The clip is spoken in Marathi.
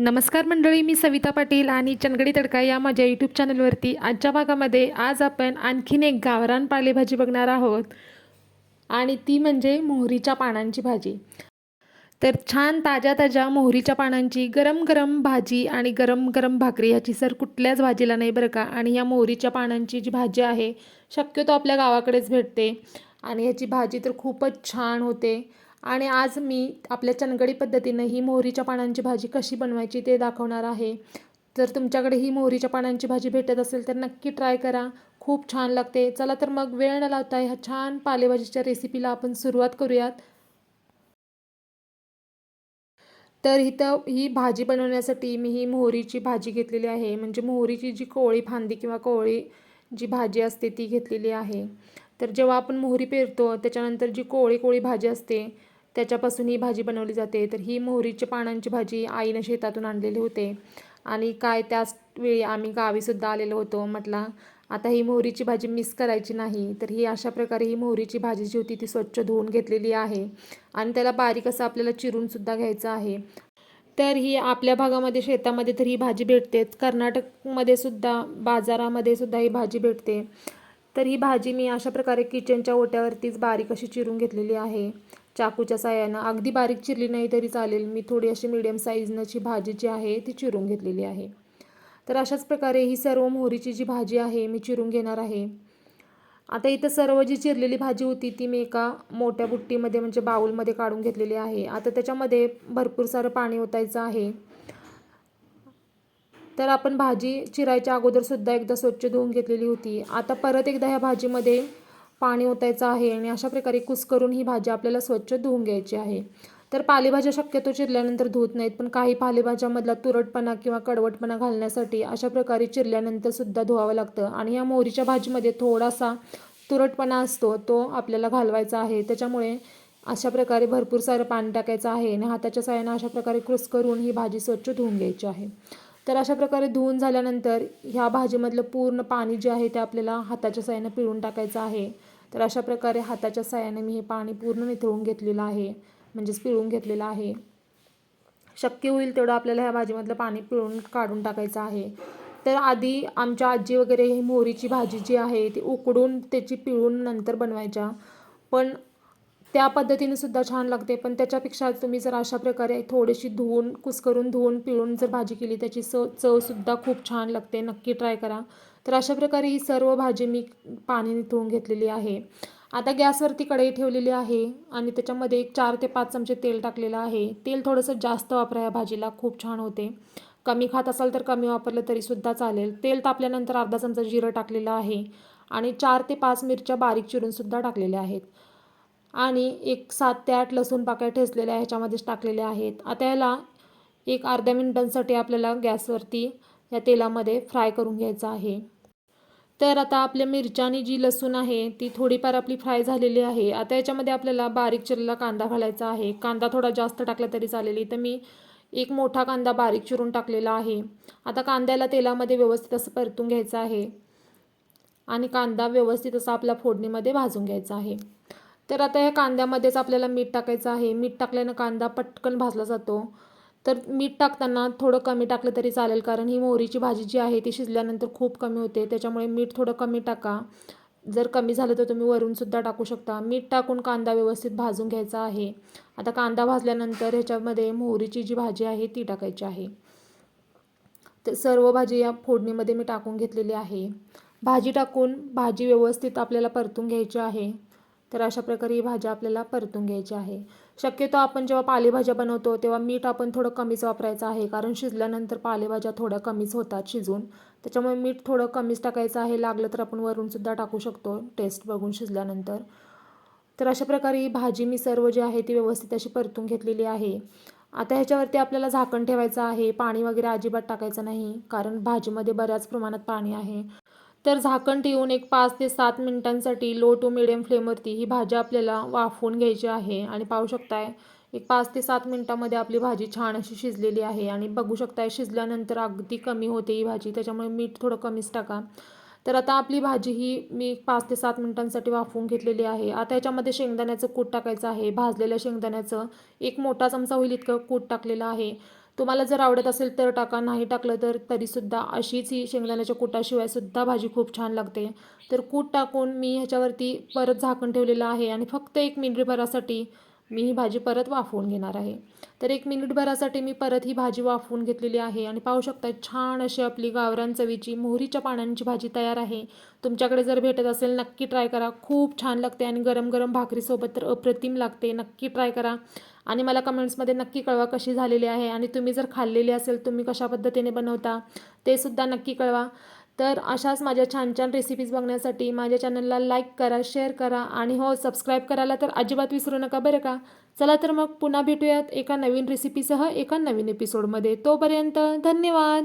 नमस्कार मंडळी मी सविता पाटील आणि चनगडी तडका या माझ्या यूट्यूब चॅनलवरती आजच्या भागामध्ये आज आपण आणखीन एक गावरान पालेभाजी बघणार आहोत. आणि ती म्हणजे मोहरीच्या पानांची भाजी. तर छान ताज्या ताज्या मोहरीच्या पानांची गरम गरम भाजी आणि गरम गरम भाकरी ह्याची सर कुठल्याच भाजीला नाही बरं का? आणि या मोहरीच्या पानांची जी भाजी आहे शक्यतो आपल्या गावाकडेच भेटते. आणि ह्याची भाजी तर खूपच छान होते. आणि आज मी आपल्या चनगडी पद्धतीनं ही मोहरीच्या पानांची भाजी कशी बनवायची ते दाखवणार आहे. जर तुमच्याकडे ही मोहरीच्या पानांची भाजी भेटत असेल तर नक्की ट्राय करा. खूप छान लागते. चला तर मग वेळ न लावता ह्या छान पालेभाजीच्या रेसिपीला आपण सुरुवात करूयात. तर इथं ही भाजी बनवण्यासाठी मी ही मोहरीची भाजी घेतलेली आहे. म्हणजे मोहरीची जी कोवळी फांदी किंवा कोवळी जी भाजी असते ती घेतलेली आहे. तर जेव्हा आपण मोहरी पेरतो त्याच्यानंतर जी कोळी कोळी भाजी असते त्याच्यापासून ही भाजी बनवली जाते. तर ही मोहरीच्या पानांची भाजी आईनं शेतातून आणलेली होते. आणि काय त्याच वेळी आम्ही गावीसुद्धा आलेलो होतो. म्हटला आता ही मोहरीची भाजी मिस करायची नाही. तर ही अशा प्रकारे ही मोहरीची भाजी जी होती ती स्वच्छ धुवून घेतलेली आहे. आणि त्याला बारीक असं आपल्याला चिरूनसुद्धा घ्यायचं आहे. तर ही आपल्या भागामध्ये शेतामध्ये तर ही भाजी भेटतेच. कर्नाटकमध्ये सुद्धा बाजारामध्ये सुद्धा ही भाजी भेटते. तर ही भाजी मी अशा प्रकारे किचनच्या ओट्यावरतीच बारीक अशी चिरून घेतलेली आहे. चाकूच्या साह्यानं अगदी बारीक चिरली नाही तरी चालेल. मी थोडी अशी मिडियम साईजनची भाजी जी आहे ती चिरून घेतलेली आहे. तर अशाच प्रकारे ही सर्व मोहरीची जी भाजी आहे मी चिरून घेणार आहे. आता इथं सर्व जी चिरलेली भाजी होती ती मी एका मोठ्या बुट्टीमध्ये म्हणजे बाऊलमध्ये काढून घेतलेली आहे. आता त्याच्यामध्ये भरपूर सारं पाणी ओतायचं आहे. तर आपण भाजी चिरायच्या अगोदरसुद्धा एकदा स्वच्छ धुवून घेतलेली होती. आता परत एकदा ह्या भाजीमध्ये पाणी ओतायचं आहे आणि अशा प्रकारे कुस करून ही भाजी आपल्याला स्वच्छ धुवून घ्यायची आहे. तर पालेभाज्या शक्यतो चिरल्यानंतर धुत नाहीत पण काही पालेभाज्यामधला तुरटपणा किंवा कडवटपणा घालण्यासाठी अशा प्रकारे चिरल्यानंतर सुद्धा धुवावं लागतं. आणि या मोहरीच्या भाजीमध्ये थोडासा तुरटपणा असतो तो आपल्याला घालवायचा आहे. त्याच्यामुळे अशा प्रकारे भरपूर सारं पाणी टाकायचं आहे आणि हाताच्या साह्यानं अशा प्रकारे क्रुस करून ही भाजी स्वच्छ धुवून घ्यायची आहे. तर अशा प्रकारे धुवून झाल्यानंतर ह्या भाजीमधलं पूर्ण पाणी जे आहे ते आपल्याला हाताच्या साह्यानं पिळून टाकायचं आहे. तर अशा प्रकारे हाताच्या साह्याने मी हे पाणी पूर्ण निथळून घेतलेलं आहे. म्हणजेच पिळून घेतलेलं आहे. शक्य होईल तेवढं आपल्याला ह्या भाजीमधलं पाणी पिळून काढून टाकायचं आहे. तर आधी आमच्या आजी वगैरे ही मोहरीची भाजी जी आहे ती उकडून त्याची पिळून नंतर बनवायच्या. पण त्या पद्धतीने सुद्धा छान लागते. पण त्याच्यापेक्षा तुम्ही जर अशा प्रकारे थोडीशी धुवून कुस्करून धुवून पिळून जर भाजी केली त्याची स चवसुद्धा खूप छान लागते. नक्की ट्राय करा. तर अशा प्रकारे ही सर्व भाजी मी पाण्याने धुवून घेतलेली आहे. आता गॅसवरती कढई ठेवलेली आहे आणि त्याच्यामध्ये एक चार ते पाच चमचे तेल टाकलेलं आहे. तेल थोडंसं जास्त वापरा या भाजीला खूप छान होते. कमी खात असाल तर कमी वापरलं तरीसुद्धा चालेल. तेल तापल्यानंतर अर्धा चमचा जिरं टाकलेलं आहे आणि चार ते पाच मिरच्या बारीक चिरूनसुद्धा टाकलेल्या आहेत. आणि एक सात ते आठ लसूण पाकळ्या ठेचलेल्या ह्याच्यामध्येच टाकलेल्या आहेत. आता याला एक अर्ध्या मिनिटांसाठी आपल्याला गॅसवरती या तेलामध्ये फ्राय करून घ्यायचं आहे. तर आता आपल्या मिरच्यानी जी लसूण आहे ती थोडीफार आपली फ्राय झालेली आहे. आता याच्यामध्ये आपल्याला बारीक चिरलेला कांदा घालायचा आहे. कांदा थोडा जास्त टाकला तरी चालेल. तर मी एक मोठा कांदा बारीक चिरून टाकलेला आहे. आता कांद्याला तेलामध्ये व्यवस्थित असं परतून घ्यायचं आहे. आणि कांदा व्यवस्थित असा आपल्या फोडणीमध्ये भाजून घ्यायचा आहे. तर आता या कांद्यामध्येच आपल्याला मीठ टाकायचं आहे. मीठ टाकल्यानं कांदा पटकन भाजला जातो. तर मीठ टाकताना थोडं कमी टाकलं तरी चालेल कारण ही मोहरीची भाजी जी आहे ती शिजल्यानंतर खूप कमी होते. त्याच्यामुळे मीठ थोडं कमी टाका. जर कमी झालं तर तुम्ही वरूनसुद्धा टाकू शकता. मीठ टाकून कांदा व्यवस्थित भाजून घ्यायचा आहे. आता कांदा भाजल्यानंतर ह्याच्यामध्ये मोहरीची जी भाजी आहे ती टाकायची आहे. तर सर्व भाजी या फोडणीमध्ये मी टाकून घेतलेली आहे. भाजी टाकून भाजी व्यवस्थित आपल्याला परतून घ्यायची आहे. तर अशा प्रकारे ही भाज्या आपल्याला परतून घ्यायची आहे. शक्यतो आपण जेव्हा पालेभाज्या बनवतो तेव्हा मीठ आपण थोडं कमीच वापरायचं आहे कारण शिजल्यानंतर पालेभाज्या थोड्या कमीच होतात शिजून. त्याच्यामुळे मीठ थोडं कमीच टाकायचं आहे लागलं तर आपण वरूनसुद्धा टाकू शकतो टेस्ट बघून शिजल्यानंतर. तर अशा प्रकारे ही भाजी मी सर्व जी आहे ती व्यवस्थित अशी परतून घेतलेली आहे. आता ह्याच्यावरती आपल्याला झाकण ठेवायचं आहे पाणी वगैरे अजिबात टाकायचं नाही कारण भाजीमध्ये बऱ्याच प्रमाणात पाणी आहे. तर झाकण ठेवून एक पाच ते सात मिनिटांसाठी लो टू मिडियम फ्लेमवरती ही भाजी आपल्याला वाफवून घ्यायची आहे. आणि पाहू शकताय एक पाच ते सात मिनटामध्ये आपली भाजी छान अशी शिजलेली आहे. आणि बघू शकताय शिजल्यानंतर अगदी कमी होते ही भाजी त्याच्यामुळे मीठ थोडं कमीच टाका. तर आता आपली भाजी ही मी पाच ते सात मिनिटांसाठी वाफवून घेतलेली आहे. आता याच्यामध्ये शेंगदाण्याचं कूट टाकायचं आहे. भाजलेल्या शेंगदाण्याचं एक मोठा चमचा होईल इतकं कूट टाकलेलं आहे. तुम्हाला जर आवडत असेल तर टाका नाही टाकलं तर तरीसुद्धा अशीच ही शेंगदाण्याच्या कुटाशिवायसुद्धा भाजी खूप छान लागते. तर कूट टाकून मी ह्याच्यावरती परत झाकण ठेवलेलं आहे आणि फक्त एक मिनिटभरासाठी मी ही भाजी परत वाफवून घेणार आहे. तर एक मिनिटभरासाठी मी परत ही भाजी वाफवून घेतलेली आहे आणि पाहू शकता छान अशी आपली गावरान चवीची मोहरीच्या पानांची भाजी तयार आहे. तुमच्याकडे जर भेटत असेल नक्की ट्राय करा. खूप छान लागते आणि गरम गरम भाकरीसोबत तर अप्रतिम लागते. नक्की ट्राय करा. आणि मला कमेंट्समध्ये नक्की कळवा कशी झालेली आहे आणि तुम्ही जर खाल्लेली असेल तुम्ही कशा पद्धतीने बनवता ते सुद्धा नक्की कळवा. तर अशाच माझ्या छान छान रेसिपीज बघण्यासाठी माझ्या चॅनलला लाईक करा शेअर करा आणि हो सबस्क्राईब करायला तर अजिबात विसरू नका बरं का? चला तर मग पुन्हा भेटूयात एका नवीन रेसिपीसह एका नवीन एपिसोडमध्ये तोपर्यंत धन्यवाद!